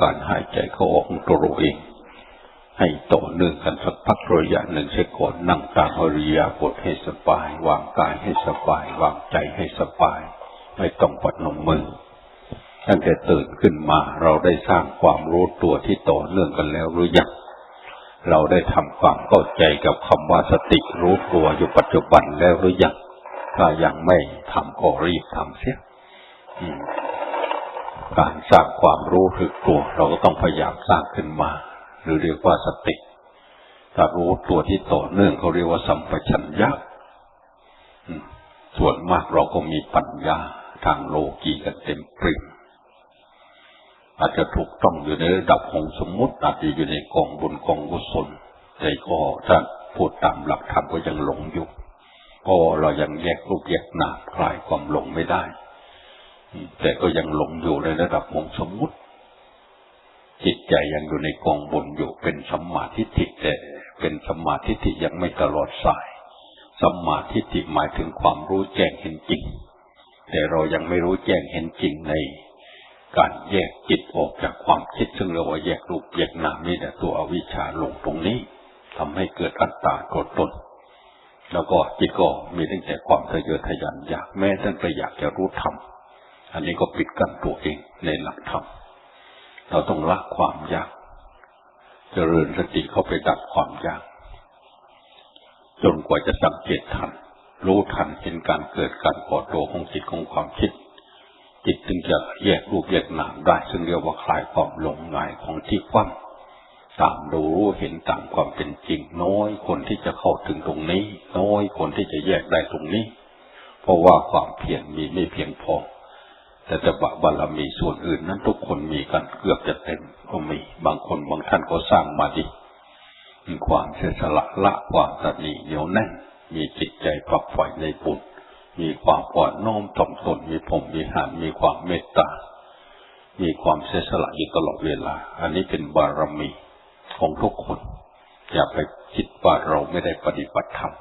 กรับรู้การหายใจเข้าออกของตัวเราเอง ให้ต่อเนื่องกันสักพักระยะหนึ่งเสียก่อนนั่งตามอริยาบทให้สบาย วางกายให้สบาย วางใจให้สบาย ไม่ต้องปัดนมมือตั้งแต่ตื่นขึ้นมาเราได้สร้างความรู้ตัวที่ต่อเนื่องกันแล้วหรือยังเราได้ทำความเข้าใจกับคำว่าสติรู้ตัวอยู่ปัจจุบันแล้วหรือยังถ้ายังไม่ทำก็รีบทำเสีย การสร้างความรู้สึกตัว เราก็ต้องพยายามสร้างขึ้นมา หรือเรียกว่าสติถ้ารู้ตัวที่ต่อเนื่องเขาเรียกว่าสัมปชัญญะส่วนมากเราก็มีปัญญาทางโลกีกันเต็มปริมอาจจะถูกต้องอยู่ในระดับของสมมติอาจจะอยู่ในกองบุญกองกุศลแต่ก็ถ้าพูดตามหลักธรรมก็ยังหลงอยู่เพราะเรายังแยกรูปแยกนามคลายความหลงไม่ได้ แต่ก็ยังหลงอยู่ในระดับของสมมุติ จิตใจยังอยู่ในกองบุญอยู่เป็นสัมมาทิฏฐิแต่เป็นสัมมาทิฏฐิยังไม่ตลอดสายสัมมาทิฏฐิหมายถึงความรู้แจ้งเห็นจริง แต่เรายังไม่รู้แจ้งเห็นจริงในการแยกจิตออกจากความคิดซึ่งเราว่าแยกรูปแยกนามนี่แหละตัวอวิชชาลงตรงนี้ทำให้เกิดอัตตาตัวตน แล้วก็จิตก็มีตั้งแต่ความทะเยอทะยานอยากแม้ตั้งแต่อยากจะรู้ธรรม อันนี้ก็ปิดกั้นตัวเองในหลักธรรม เราต้องละความยาก เจริญสติเข้าไปดับความยาก จนกว่าจะสังเกตทัน รู้ทันเห็นการเกิดการก่อตัวของจิตของความคิด จิตจึงจะแยกรูปแยกนามได้ ซึ่งเรียกว่าคลายความหลงไหลของที่คว่ำตามดูเห็นตามความเป็นจริง น้อยคนที่จะเข้าถึงตรงนี้ น้อยคนที่จะแยกได้ตรงนี้ เพราะว่าความเพียรมีไม่เพียงพอ แต่จะบะบารมีส่วนอื่นนั้นทุกคนมีกันเกือบจะเต็มก็มี บางคนบางท่านก็สร้างมาดี มีความเสียสละละความตนีเหนียวแน่น มีจิตใจฝักฝ่ในบุญ มีความอ่อนน้อมถ่อมตน มีผมมีหานมีความเมตตา มีความเสียสละอยู่ตลอดเวลา อันนี้เป็นบารมีของทุกคน อย่าไปคิดว่าเราไม่ได้ปฏิบัติธรรม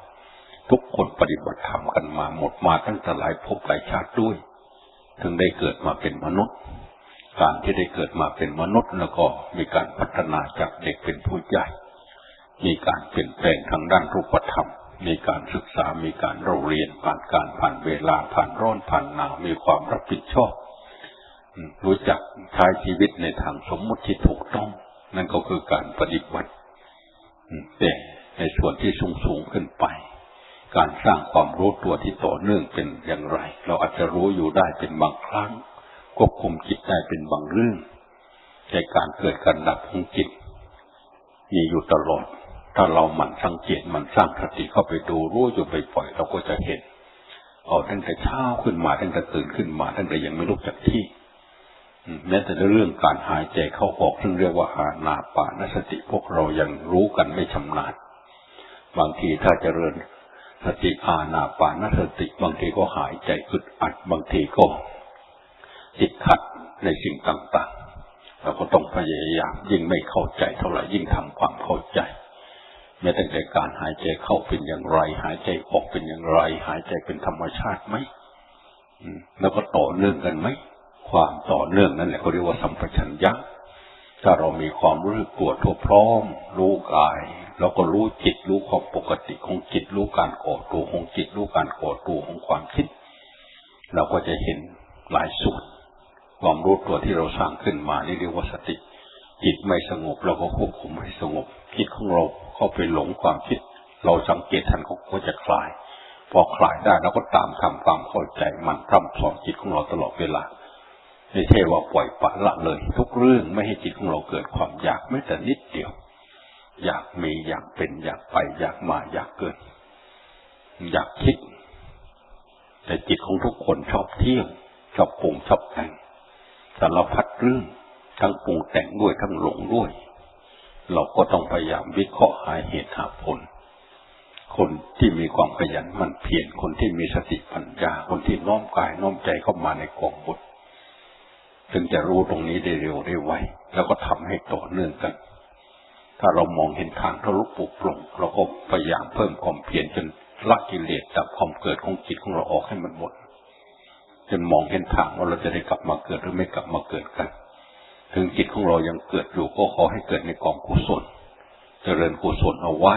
ทุกคนปฏิบัติธรรมกันมาหมดมาตั้งแต่หลายภพหลายชาติด้วย ถึงได้เกิดมาเป็นมนุษย์ การที่ได้เกิดมาเป็นมนุษย์แล้วก็มีการพัฒนาจากเด็กเป็นผู้ใหญ่ มีการเปลี่ยนแปลงทางด้านรูปธรรม มีการศึกษา มีการเราเรียน ผ่านการผ่านเวลา ผ่านร้อนผ่านหนาว มีความรับผิดชอบ รู้จักใช้ชีวิตในทางสมมุติที่ถูกต้อง นั่นก็คือการปฏิบัติแต่ในส่วนที่สูงสูงขึ้นไป การสร้างความรู้ตัวที่ต่อเนื่องเป็นอย่างไร เราอาจจะรู้อยู่ได้เป็นบางครั้งควบคุมจิตได้เป็นบางเรื่องแต่การเกิดการดับของจิตมีอยู่ตลอด ถ้าเราหมั่นสังเกตมันสร้างสติเข้าไปดูรู้อยู่ไปปล่อยเราก็จะเห็นเอาตั้งแต่เช้าขึ้นมาตั้งแต่ตื่นขึ้นมาตั้งแต่ยังไม่ลุกจากที่แม้แต่เรื่องการหายใจเข้าออกซึ่งเรียกว่าอานาปานสติพวกเรายังรู้กันไม่ชำนาญบางทีถ้าจเจริญ สติอานาปานสติบางทีก็หายใจอึดอัดบางทีก็ติดขัดในสิ่งต่างๆ เราก็ต้องพยายามยิ่งไม่เข้าใจเท่าไหร่ยิ่งทำความเข้าใจแม้แต่การหายใจเข้าเป็นอย่างไร หายใจออกเป็นอย่างไร หายใจเป็นธรรมชาติไหมแล้วก็ต่อเนื่องกันไหมความต่อเนื่องนั่นแหละเขาเรียกว่าสัมปชัญญะถ้าเรามีความรู้ตัวทั่วพร้อม รู้กาย เราก็รู้จิตรู้ความปกติของจิตรู้การก่อตัวของจิตรู้การก่อตัวของความคิด เราก็จะเห็นหลายส่วน ความรู้ตัวที่เราสร้างขึ้นมานี่เรียกว่าสติ จิตไม่สงบเราก็ควบคุมให้สงบ จิตของเราเข้าไปหลงความคิด เราสังเกตทันเขาก็จะคลาย พอคลายได้เราก็ตามทำความเข้าใจมันพร่ำสอนจิตของเราตลอดเวลาไม่ใช่ว่าปล่อยปละละเลย ทุกเรื่องไม่ให้จิตของเราเกิดความอยากแม้แต่นิดเดียว อยากมีอยากเป็น อยากไป อยากมาอยากเกิด อยากคิด แต่จิตของทุกคนชอบเที่ยวชอบปรุงชอบแต่งสารพัดเรื่องทั้งปรุงแต่งด้วยทั้งหลงด้วย เราก็ต้องพยายามวิเคราะห์หาเหตุหาผล คนที่มีความขยันมันเพียรคนที่มีสติปัญญาคนที่น้อมกายน้อมใจเข้ามาในกองบุญถึงจะรู้ตรงนี้ได้เร็วได้ไวแล้วก็ทำให้ต่อเนื่องกัน ถ้าเรามองเห็นทางทะลุปุกปลงเราก็พยายามเพิ่มความเพียรจนละกิเลสดับความเกิดของจิตของเราออกให้มันหมดจนมองเห็นทางว่าเราจะได้กลับมาเกิดหรือรือไม่กลับมาเกิดกัน ถึงจิตของเรายังเกิดอยู่ก็ขอให้เกิดในกองกุศล เจริญกุศลเอาไว้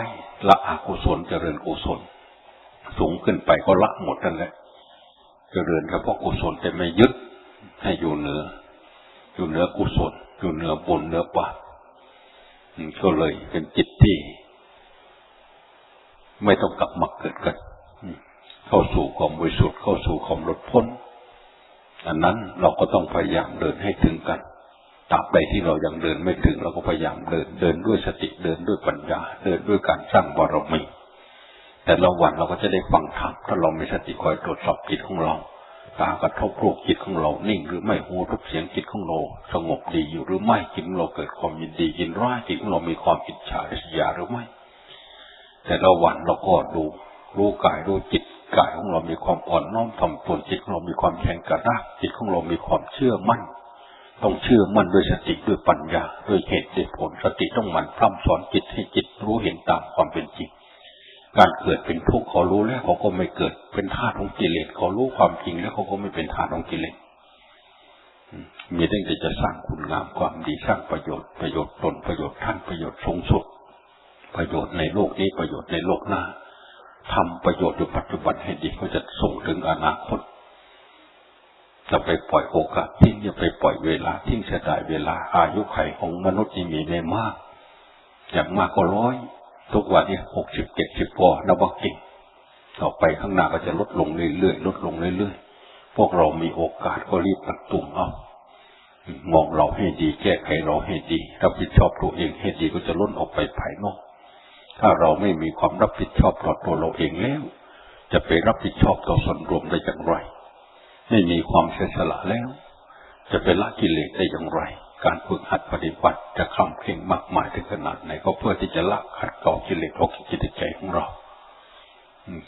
ละอกุศลเจริญกุศล สูงขึ้นไปก็ละหมดนั่นแหละ เจริญเฉพาะกุศลแต่ไม่ยึดให้อยู่เหนือ อยู่เหนือกุศล อยู่เหนือบุญเหนือบาป ก็เลยเป็นจิตที่ ไม่ต้องกลับมาเกิดกันเข้าสู่ความบริสุทธิ์เข้าสู่ความหลุดพ้น อันนั้นเราก็ต้องพยายามเดินให้ถึงกันตราบใดที่เรายังเดินไม่ถึง เราก็พยายามเดิน เดินด้วยสติเดินด้วยปัญญา เดินด้วยการสร้างบารมีแต่ละวันเราก็จะได้ฟังธรรมถ้าเรามีสติคอยตรวจสอบจิตของเรา ตากระทบรูปจิตของเรา นิ่งหรือไม่หูทุกเสียงจิตของเราสงบดีอยู่หรือไม่จิตของเราเกิดความยินดียินร้ายจิตของเรามีความอิจฉาริษยาหรือไม่ แต่ละวันเราก็ดู รู้กายรู้จิตกายของเรามีความอ่อนน้อมถ่อมตนจิตของเรามีความแข็งกระด้างจิตของเรามีความเชื่อมั่น ต้องเชื่อมั่นด้วยสติด้วยปัญญาด้วยเหตุด้วยผลสติต้องมันพร่ำสอนจิตให้จิตรู้เห็นตามความเป็นจริง การเกิดเป็นทุกข์เขารู้แล้วเขาก็ไม่เกิดเป็นธาตุของกิเลสเขารู้ความจริงแล้วเขาก็ไม่เป็นธาตุของกิเลสมีแต่จะสร้างคุณงามความดีสร้างประโยชน์ประโยชน์ตนประโยชน์ท่านประโยชน์สูงสุด ประโยชน์ในโลกนี้ประโยชน์ในโลกหน้าทำประโยชน์อยู่ปัจจุบันให้ดีก็จะส่งถึงอนาคตจะไปปล่อยโอกาสทิ้งจะไปปล่อยเวลาทิ้งเสียดายเวลาอายุไขของมนุษย์นี่มีไม่มาก อย่างมากก็ร้อย ทุกวันนี้หกสิบเจ็ดสิบกว่านับว่าเก่งต่อไปข้างหน้าก็จะลดลงเรื่อยๆลดลงเรื่อยๆพวกเรามีโอกาสก็รีบตัดตุ่มเอามองเราให้ดี แก้ไขเราให้ดีรับผิดชอบตัวเองให้ดีก็จะล้นออกไปภายนอก ถ้าเราไม่มีความรับผิดชอบต่อตัวเราเองแล้ว จะไปรับผิดชอบต่อส่วนรวมได้อย่างไร ไม่มีความเสียสละแล้ว จะเป็นละกิเลสได้อย่างไร การฝึกหัดปฏิบัติจะคำเพ่งมากมายถึงขนาดไหนก็เพื่อที่จะละขัดเกลากิเลสออกจากจิตใจของเรา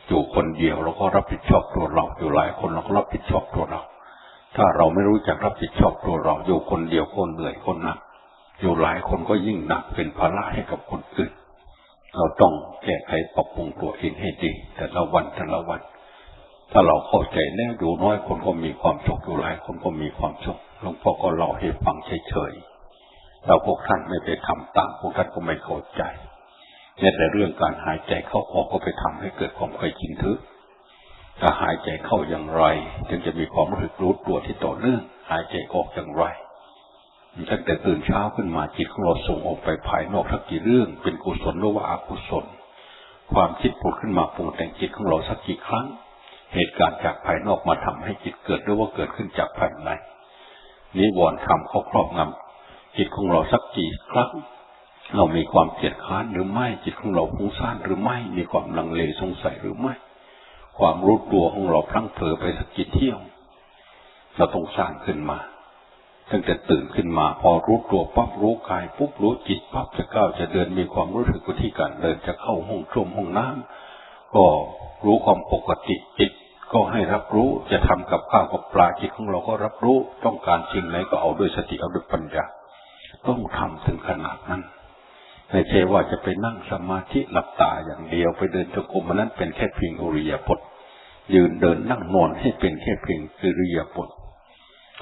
อยู่คนเดียวเราก็รับผิดชอบตัวเราอยู่หลายคนเราก็รับผิดชอบตัวเรา ถ้าเราไม่รู้จักรับผิดชอบตัวเรา อยู่คนเดียวคนเหนื่อยคนหนักอยู่หลายคนก็ยิ่งหนักเป็นภาระให้กับคนอื่น เราต้องแก้ไขปรับปรุงตัวเองให้ดี แต่ละวันแต่ละวัน ถ้าเราเข้าใจแล้วดูน้อยคนก็มีความสุขอยู่หลายคนก็มีความสุขหลวงพ่อก็เล่าให้ฟังเฉยๆเราพวกท่านไม่ไปทำตามพวกท่านก็ไม่เข้าใจแม้แต่เรื่องการหายใจเข้าออกก็ไปทำให้เกิดความเคยชินทึกถ้าหายใจเข้าอย่างไร จึงจะมีความรู้สึกรู้ตัวที่ต่อเนื่องหายใจออกอย่างไรตั้งแต่ตื่นเช้าขึ้นมาจิตของเราส่งออกไปภายนอกทักกี่เรื่อง เป็นกุศลหรือว่าอกุศล ความคิดผุดขึ้นมาปรุงแต่งจิตของเราสักกี่ครั้ง เหตุการณ์จากภายนอกมาทำให้จิตเกิดหรือว่าเกิดขึ้นจากภายในนิวรณ์ทำเขาครอบงำจิตของเราสักกี่ครั้งเรามีความเกลียดค้านหรือไม่จิตของเราฟุ้งซ่านหรือไม่มีความลังเลสงสัยหรือไม่ ความรู้ตัวของเราพลั้งเผลอไปสักกี่เที่ยวเราต้องสร้างขึ้นมาตั้งแต่ตื่นขึ้นมา พอรู้ตัวปั๊บรู้กายปุ๊บรู้จิตปั๊บจะก้าวจะเดินมีความรู้สึกที่การเดินจะเข้าห้องช่วมห้องน้ำก็รู้ความปกติจิต ก็ให้รับรู้จะทำกับข้าวกับปลาจิตของเราก็รับรู้ต้องการสิ่งไหนก็เอาด้วยสติเอาด้วยปัญญา ต้องทำถึงขนาดนั้นไม่ใช่ว่าจะไปนั่งสมาธิหลับตาอย่างเดียวไปเดินจงกรมนั้นเป็นแค่เพียงอุริยาบถยืนเดินนั่งนอนให้เป็นแค่เพียงอุริยาบถ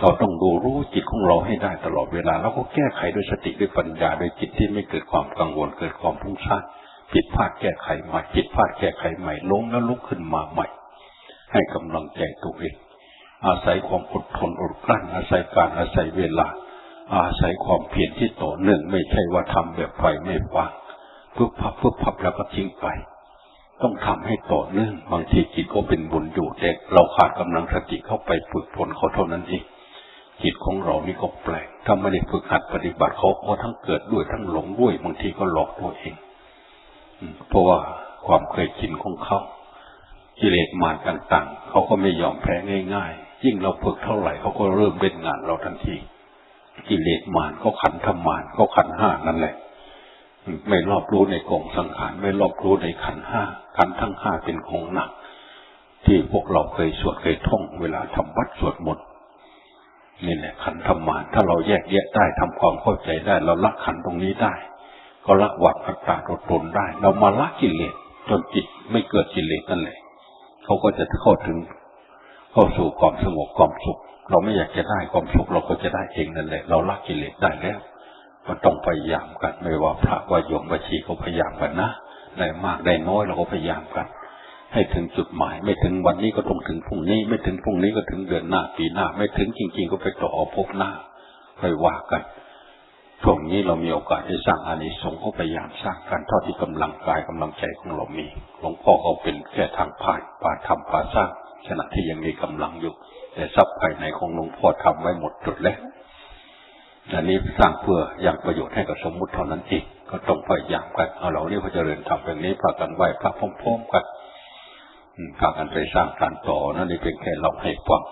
เราต้องดูรู้จิตของเราให้ได้ตลอดเวลา แล้วก็แก้ไขด้วยสติด้วยปัญญาโดยจิตที่ไม่เกิดความกังวลเกิดความพุ่งซ่านผิดพลาดแก้ไขใหม่ผิดพลาดแก้ไขใหม่ล้มแล้วลุกขึ้นมาใหม่ ให้กำลังใจตัวเองอาศัยความอดทนอดกลั้น อาศัยการอาศัยเวลา อาศัยความเพียรที่ต่อเนื่องไม่ใช่ว่าทำแบบไฟไม่วางเพื่อพับเพื่อพับแล้วก็ทิ้งไป ต้องทำให้ต่อเนื่องบางทีจิตก็เป็นบุญอยู่แต่เราขาดกำลังสติเข้าไปฝึกฝนเขาเท่านั้นเองจิตของเรานี่ก็แปลกถ้าไม่ได้ฝึกหัดปฏิบัติเขาก็ทั้งเกิดด้วยทั้งหลงด้วยบางทีก็หลอกตัวเองเพราะว่าความเคยชินของเขา กิเลสมารต่างๆ เขาก็ไม่ยอมแพ้ง่ายๆ ยิ่งเราฝึกเท่าไหร่เขาก็เริ่มเล่นงานเราทันที กิเลสมารเขาขันธมารเขาขันห้านั่นแหละ ไม่รอบรู้ในกองสังขารไม่รอบรู้ในขันห้าขันทั้งห้าเป็นของหนัก ที่พวกเราเคยสวดเคยท่อง เวลาทำวัดสวดมนต์นี่แหละขันธมารถ้าเราแยกแยะได้ทำความเข้าใจได้ เราละขันตรงนี้ได้ ก็ละวัดอัตตาตัวตนได้ เรามาละกิเลสจนจิตไม่เกิดกิเลสนั่นแหละ เขาก็จะเข้าถึงเข้าสู่ความสงบความสุข เราไม่อยากจะได้ความสุขเราก็จะได้เองนั่นแหละ เราละกิเลสได้แล้วมันต้องพยายามกัน ไม่ว่าพระว่าโยมว่าชีเขาพยายามกันนะได้มากได้น้อยเราก็พยายามกัน ให้ถึงจุดหมาย ไม่ถึงวันนี้ก็ต้องถึงพรุ่งนี้ ไม่ถึงพรุ่งนี้ก็ถึงเดือนหน้าปีหน้า ไม่ถึงจริง ๆ ก็ไปต่อพบหน้าค่อยว่ากัน ช่วงนี้เรามีโอกาสได้สร้างอานิสงส์ก็พยายามสร้างกันเท่าที่กำลังกายกำลังใจของเรามี หลวงพ่อเขาเป็นแค่ทางผ่านป่าทำป่าสร้างขณะที่ยังมีกำลังอยู่ แต่ทรัพย์ภายในของหลวงพ่อทำไว้หมดจุดแล้วอันนี้สร้างเพื่ออยังประโยชน์ให้กับสมมุติเท่านั้นเองก็ต้องพยายามกันเอาเราเรียกว่าเจริญทำแบบนี้พากันไหวพระพร้อมๆกันพากันไปสร้างการต่อนั่นนี่เป็นแค่เราให้ฟัง